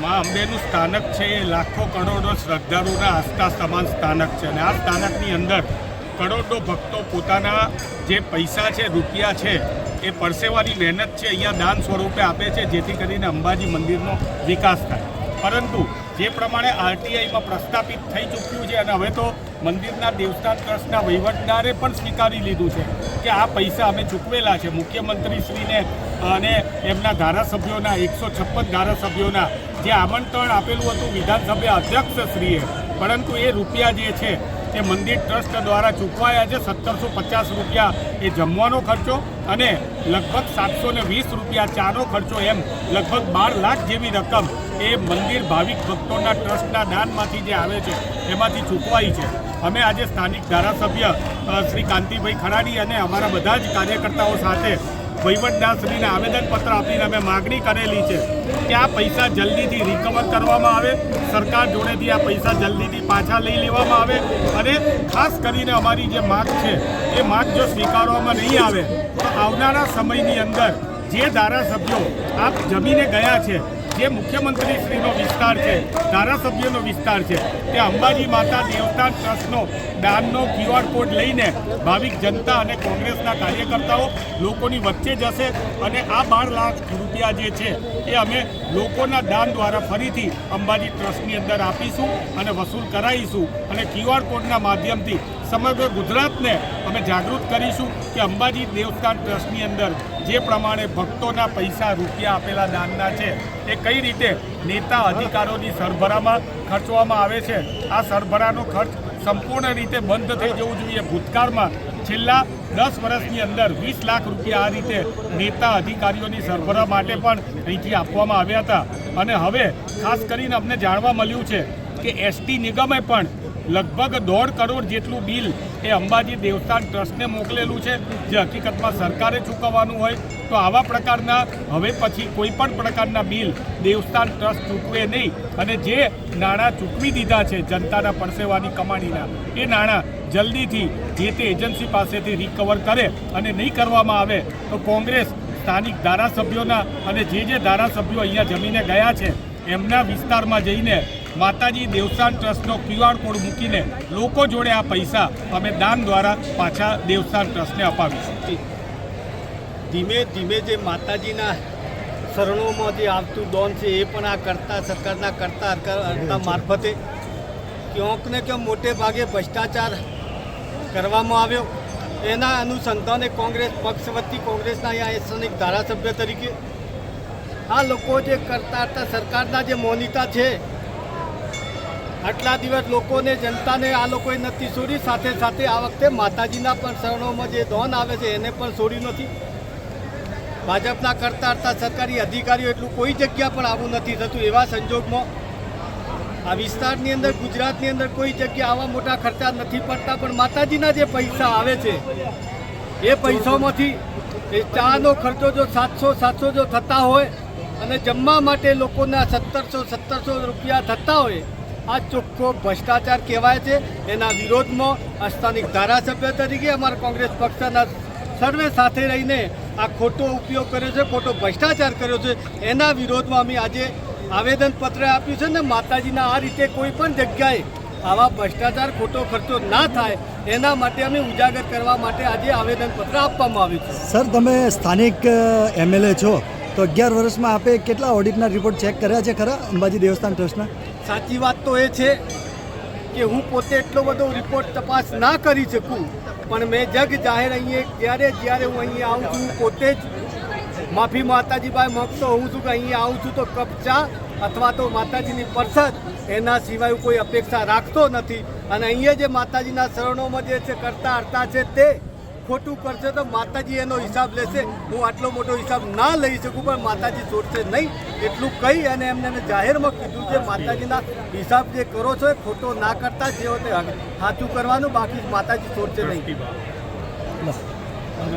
માં અંબેનું સ્થાનક છે એ લાખો કરોડો શ્રદ્ધાળુના આસ્થા સમાન સ્થાનક છે અને આ સ્થાનકની અંદર કરોડો ભક્તો પોતાના જે પૈસા છે, રૂપિયા છે, એ પરસેવાની મહેનત છે, અહીંયા દાન સ્વરૂપે આપે છે, જેથી કરીને અંબાજી મંદિરનો વિકાસ થાય. પરંતુ જે પ્રમાણે આરટીઆઈમાં પ્રસ્થાપિત થઈ ચૂક્યું છે અને હવે તો મંદિરના દેવસ્થાન ટ્રસ્ટના વહીવટદારે પણ સ્વીકારી લીધું છે કે આ પૈસા અમે ચૂકવેલા છે. મુખ્યમંત્રીશ્રીને અને એમના ધારાસભ્યોના, એકસો છપ્પન ધારાસભ્યોના જે આમંત્રણ આપેલું હતું વિધાનસભા અધ્યક્ષશ્રીએ, પરંતુ એ રૂપિયા જે છે તે મંદિર ટ્રસ્ટ દ્વારા ચૂકવાયા છે સત્તરસો પચાસ રૂપિયા એ જમવાનો ખર્ચો અને લગભગ સાતસો ને વીસ રૂપિયા ચાનો ખર્ચો એમ લગભગ બાર લાખ જેવી રકમ એ મંદિર ભાવિક ભક્તોના ટ્રસ્ટના દાનમાંથી જે આવે છે, એમાંથી ચૂકવાઈ છે. અમે આજે સ્થાનિક ધારાસભ્ય શ્રી કાંતિભાઈ ખરાડી અને અમારા બધા જ કાર્યકર્તાઓ સાથે વહીવટદારશ્રીને આવેદનપત્ર આપીને અમે માગણી કરેલી છે કે આ પૈસા જલ્દીથી રિકવર કરવામાં આવે. સરકાર જોડેથી આ પૈસા જલ્દીથી પાછા લઈ લેવામાં આવે અને ખાસ કરીને અમારી જે માગ છે, એ માગ જો સ્વીકારવામાં નહીં આવે, તો આવનારા સમયની અંદર જે ધારાસભ્યો આપ જમીને ગયા છે જે મુખ્યમંત્રીશ્રીનો વિસ્તાર છે, ધારાસભ્યનો વિસ્તાર છે, તે અંબાજી માતા દેવતા ટ્રસ્ટનો દાનનો ક્યુઆર કોડ લઈને ભાવિક જનતા અને કોંગ્રેસના કાર્યકર્તાઓ લોકોની વચ્ચે જશે અને આ બાર લાખ રૂપિયા જે છે, એ અમે લોકોના દાન દ્વારા ફરીથી અંબાજી ટ્રસ્ટની અંદર આપીશું અને વસૂલ કરાવીશું અને ક્યુઆર કોડના માધ્યમથી સમગ્ર ગુજરાતને અમે જાગૃત કરીશું કે અંબાજી દેવસ્થાન ટ્રસ્ટની અંદર જે પ્રમાણે ભક્તોના પૈસા રૂપિયા આપેલા દાનના છે, એ કઈ રીતે નેતા અધિકારોની સરભરામાં ખર્ચવામાં આવે છે, આ સરભરાનો ખર્ચ સંપૂર્ણ રીતે બંધ થઈ જવું જોઈએ. ભૂતકાળમાં છેલ્લા દસ વર્ષની અંદર વીસ લાખ રૂપિયા આ રીતે નેતા અધિકારીઓની સરભરા માટે પણ અહીંથી આપવામાં આવ્યા હતા. અને હવે ખાસ કરીને અમને જાણવા મળ્યું છે કે એસટી નિગમે પણ લગભગ દોઢ કરોડ જેટલું બિલ એ અંબાજી દેવસ્થાન ટ્રસ્ટને મોકલેલું છે. જે હકીકતમાં સરકારે ચૂકવવાનું હોય તો આવા પ્રકારના, હવે પછી કોઈ પણ પ્રકારના બિલ દેવસ્થાન ટ્રસ્ટ ચૂકવે નહીં. અને જે નાણાં ચૂકવી દીધા છે જનતાના પરસેવાની કમાણીના, એ નાણાં જલ્દીથી જે તે એજન્સી પાસેથી રિકવર કરે અને નહીં કરવામાં આવે તો કોંગ્રેસ, સ્થાનિક ધારાસભ્યોના અને જે જે ધારાસભ્યો અહીંયા જમીને ગયા છે, એમના વિસ્તારમાં જઈને માતાજી દેવસ્થાન ટ્રસ્ટનો ક્યુઆર કોડ મૂકીને લોકો જોડે આ પૈસા અમે દાન દ્વારા પાછા દેવસ્થાન ટ્રસ્ટને અપાવીશું. ધીમે ધીમે જે માતાજીના શરણોમાં જે આવતું દોન છે એ પણ આ કરતા સરકારના કરતા કરતા મારફતે ક્યાંક ને ક્યાંક મોટે ભાગે ભ્રષ્ટાચાર કરવામાં આવ્યો. એના અનુસંધાને કોંગ્રેસ પક્ષ વતી કોંગ્રેસના અહીંયા સ્થાનિક ધારાસભ્ય તરીકે આ લોકો જે કરતા હતા સરકારના જે મોનિતા છે આટલા દિવસ લોકોને, જનતાને આ લોકોએ નથી છોડી, સાથે સાથે આ વખતે માતાજીના પણ શરણોમાં જે ધોન આવે છે, એને પણ છોડ્યું નથી. ભાજપના કરતા કરતા સરકારી અધિકારીઓ એટલું કોઈ જગ્યા પણ આવું નથી થતું, એવા સંજોગમાં આ વિસ્તારની અંદર, ગુજરાતની અંદર કોઈ જગ્યા આવા મોટા ખર્ચા નથી પડતા, પણ માતાજીના જે પૈસા આવે છે, એ પૈસામાંથી એ ચાનો ખર્ચો જો સાતસો સાતસો જો થતા હોય અને જમવા માટે લોકોના સત્તરસો સત્તરસો રૂપિયા થતા હોય આ ચોખ્ખો ભ્રષ્ટાચાર કહેવાય છે. એના વિરોધમાં સ્થાનિક ધારાસભ્ય તરીકે અમારા કોંગ્રેસ પક્ષના સર્વે સાથે રહીને આ ખોટો ઉપયોગ કર્યો છે, ખોટો ભ્રષ્ટાચાર કર્યો છે. એના વિરોધમાં અમે આજે આવેદનપત્ર આપ્યું છે ને માતાજીના આ રીતે કોઈ પણ જગ્યાએ આવા ભ્રષ્ટાચાર, ખોટો ખર્ચો ના થાય, એના માટે અમે ઉજાગર કરવા માટે આજે આવેદનપત્ર આપવામાં આવ્યું છે. સર, તમે સ્થાનિક એમએલએ છો. તો અગિયાર વર્ષમાં આપે કેટલા ઓડિટના રિપોર્ટ ચેક કર્યા છે ખરા અંબાજી દેવસ્થાન ટ્રસ્ટના? સાચી વાત તો એ છે કે હું પોતે એટલો બધો રિપોર્ટ તપાસ ના કરી શકું, પણ મેં જગ જાહેર અહીંયા જ્યારે જ્યારે હું અહીંયા આવું છું પોતે જ માફી માતાજી પાસે માગતો હોઉં છું કે અહીંયા આવું છું તો કપ ચા અથવા તો માતાજીની પરસદ, એના સિવાય કોઈ અપેક્ષા રાખતો નથી. અને અહીંયા જે માતાજીના શરણોમાં જે છે કરતા હરતા છે તે ખોટું કરશે તો માતાજી એનો હિસાબ લેશે. હું આટલો મોટો હિસાબ ના લઈ શકું, પણ માતાજી છોડશે નહીં. એટલું કહી અને એમને જાહેરમાં કીધું છે માતાજીના હિસાબ જે કરો છો એ ખોટો ના કરતા જે હોય તે સાચું કરવાનું, બાકી માતાજી છોડશે નહીં.